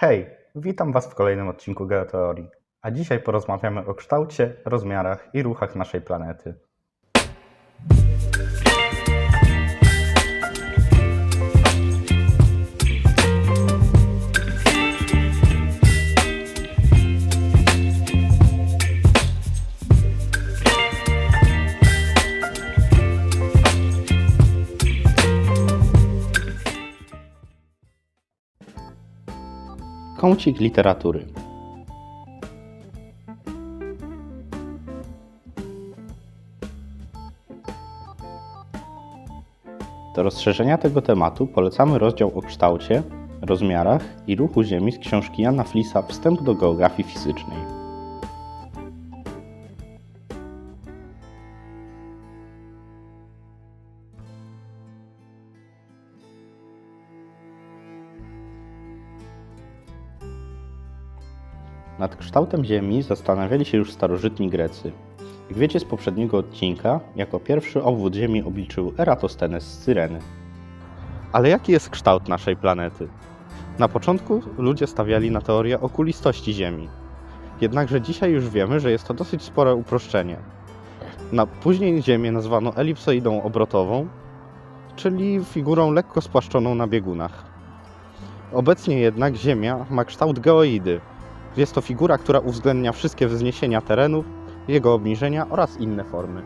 Hej, witam Was w kolejnym odcinku Geoteorii. A dzisiaj porozmawiamy o kształcie, rozmiarach i ruchach naszej planety. Kącik literatury. Do rozszerzenia tego tematu polecamy rozdział o kształcie, rozmiarach i ruchu Ziemi z książki Jana Flisa Wstęp do geografii fizycznej. Nad kształtem Ziemi zastanawiali się już starożytni Grecy. Jak wiecie z poprzedniego odcinka, jako pierwszy obwód Ziemi obliczył Eratosthenes z Cyreny. Ale jaki jest kształt naszej planety? Na początku ludzie stawiali na teorię okulistości Ziemi. Jednakże dzisiaj już wiemy, że jest to dosyć spore uproszczenie. Na później Ziemię nazwano elipsoidą obrotową, czyli figurą lekko spłaszczoną na biegunach. Obecnie jednak Ziemia ma kształt geoidy, jest to figura, która uwzględnia wszystkie wzniesienia terenu, jego obniżenia oraz inne formy.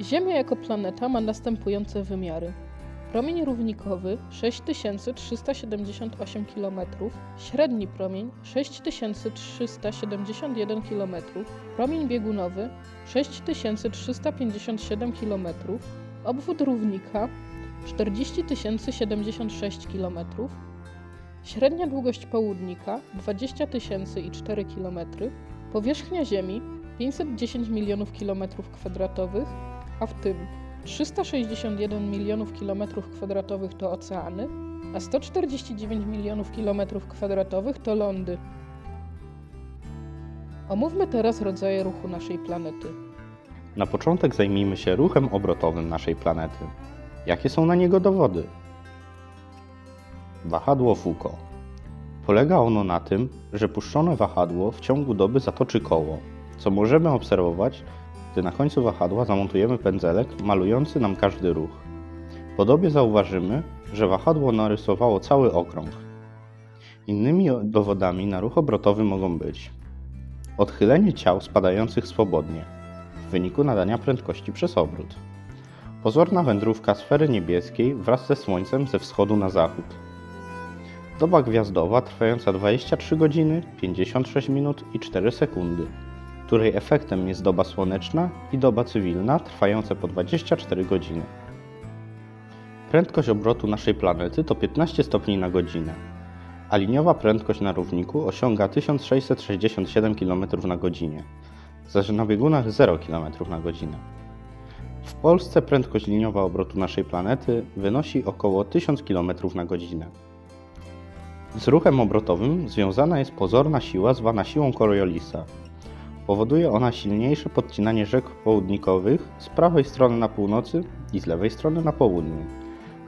Ziemia jako planeta ma następujące wymiary. Promień równikowy 6378 km, średni promień 6371 km, promień biegunowy 6357 km, obwód równika 40 076 km, Średnia długość południka 20 004 km, powierzchnia Ziemi 510 milionów kilometrów kwadratowych, a w tym 361 milionów kilometrów kwadratowych to oceany, a 149 milionów kilometrów kwadratowych to lądy. Omówmy teraz rodzaje ruchu naszej planety. Na początek zajmijmy się ruchem obrotowym naszej planety. Jakie są na niego dowody? Wahadło Foucault. Polega ono na tym, że puszczone wahadło w ciągu doby zatoczy koło, co możemy obserwować, gdy na końcu wahadła zamontujemy pędzelek malujący nam każdy ruch. Podobnie zauważymy, że wahadło narysowało cały okrąg. Innymi dowodami na ruch obrotowy mogą być odchylenie ciał spadających swobodnie w wyniku nadania prędkości przez obrót, pozorna wędrówka sfery niebieskiej wraz ze Słońcem ze wschodu na zachód, Doba gwiazdowa trwająca 23 godziny, 56 minut i 4 sekundy, której efektem jest doba słoneczna i doba cywilna trwające po 24 godziny. Prędkość obrotu naszej planety to 15 stopni na godzinę, a liniowa prędkość na równiku osiąga 1667 km na godzinę, zaś na biegunach 0 km na godzinę. W Polsce prędkość liniowa obrotu naszej planety wynosi około 1000 km na godzinę. Z ruchem obrotowym związana jest pozorna siła zwana siłą Coriolisa. Powoduje ona silniejsze podcinanie rzek południkowych z prawej strony na północy i z lewej strony na południu,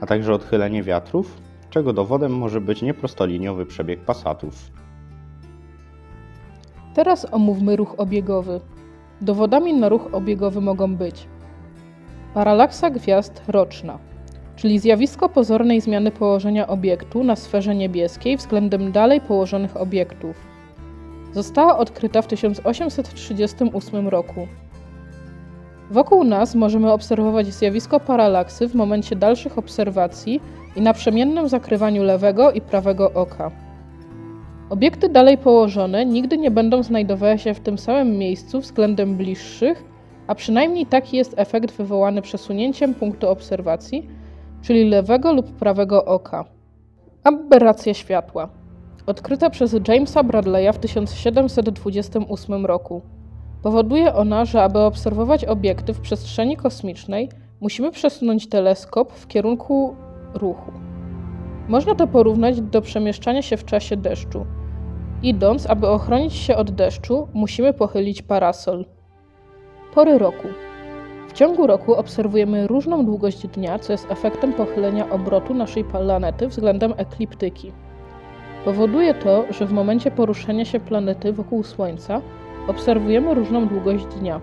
a także odchylenie wiatrów, czego dowodem może być nieprostoliniowy przebieg pasatów. Teraz omówmy ruch obiegowy. Dowodami na ruch obiegowy mogą być paralaksa gwiazd roczna, czyli zjawisko pozornej zmiany położenia obiektu na sferze niebieskiej względem dalej położonych obiektów. Została odkryta w 1838 roku. Wokół nas możemy obserwować zjawisko paralaksy w momencie dalszych obserwacji i naprzemiennym zakrywaniu lewego i prawego oka. Obiekty dalej położone nigdy nie będą znajdowały się w tym samym miejscu względem bliższych, a przynajmniej taki jest efekt wywołany przesunięciem punktu obserwacji, czyli lewego lub prawego oka. Aberracja światła. Odkryta przez Jamesa Bradley'a w 1728 roku. Powoduje ona, że aby obserwować obiekty w przestrzeni kosmicznej, musimy przesunąć teleskop w kierunku ruchu. Można to porównać do przemieszczania się w czasie deszczu. Idąc, aby ochronić się od deszczu, musimy pochylić parasol. Pory roku. Ciągu roku obserwujemy różną długość dnia, co jest efektem pochylenia obrotu naszej planety względem ekliptyki. Powoduje to, że w momencie poruszania się planety wokół Słońca obserwujemy różną długość dnia.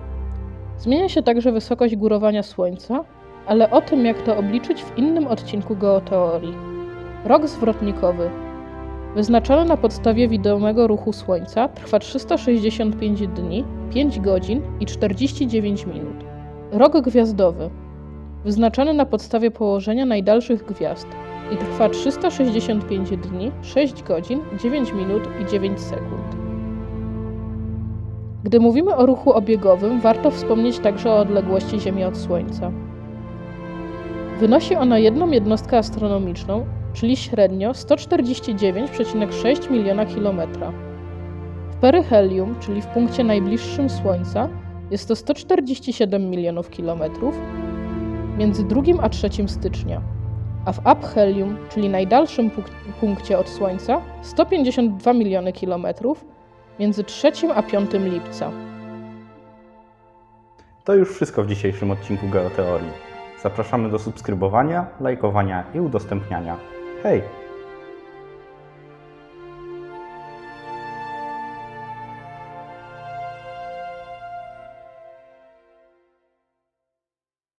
Zmienia się także wysokość górowania Słońca, ale o tym, jak to obliczyć w innym odcinku geoteorii. Rok zwrotnikowy. Wyznaczony na podstawie widomego ruchu Słońca trwa 365 dni, 5 godzin i 49 minut. Rok gwiazdowy. Wyznaczony na podstawie położenia najdalszych gwiazd i trwa 365 dni, 6 godzin, 9 minut i 9 sekund. Gdy mówimy o ruchu obiegowym, warto wspomnieć także o odległości Ziemi od Słońca. Wynosi ona jedną jednostkę astronomiczną, czyli średnio 149,6 miliona kilometra. W peryhelium, czyli w punkcie najbliższym Słońca, jest to 147 milionów kilometrów, między 2 a 3 stycznia, a w aphelium, czyli najdalszym punk- punkcie od Słońca, 152 miliony kilometrów, między 3 a 5 lipca. To już wszystko w dzisiejszym odcinku Geoteorii. Zapraszamy do subskrybowania, lajkowania i udostępniania. Hej!